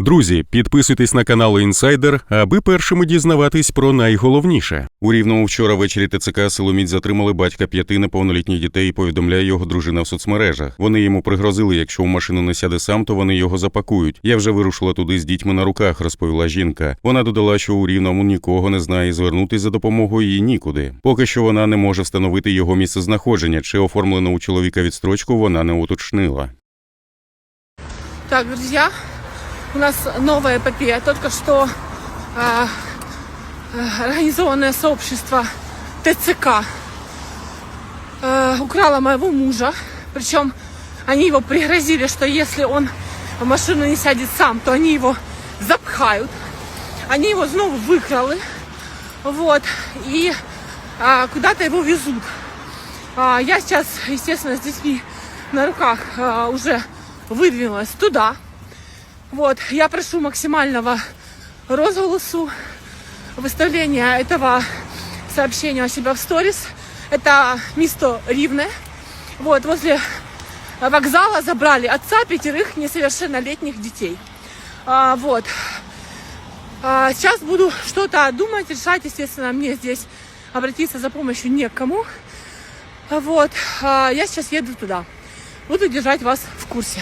Друзі, підписуйтесь на канал Інсайдер, аби першими дізнаватись про найголовніше. У рівному вчора ввечері ТЦК Силоміць затримали батька п'яти неповнолітніх дітей. Повідомляє його дружина в соцмережах. Вони йому пригрозили, якщо в машину не сяде сам, то вони його запакують. Я вже вирушила туди з дітьми на руках, розповіла жінка. Вона додала, що у рівному нікого не знає і звернутись за допомогою їй нікуди. Поки що вона не може встановити його місце знаходження чи оформлену у чоловіка відстрочку вона не уточнила. Так, друзья, у нас новая эпопея. Только что а, организованное сообщество ТЦК а, украло моего мужа. Причем они его пригрозили, что если он в машину не сядет сам, то они его запхают. Они его снова выкрали. Вот. И а, куда-то его везут. А, я сейчас, естественно, с детьми на руках а, уже выдвинулась туда. Вот, я прошу максимального розголосу, выставления этого сообщения у себя в сторис. Это место Ривне. Вот, возле вокзала забрали отца пятерых несовершеннолетних детей. А, вот. А, сейчас буду что-то думать, решать. Естественно, мне здесь обратиться за помощью некому. Вот. А, я сейчас еду туда. Буду держать вас в курсе.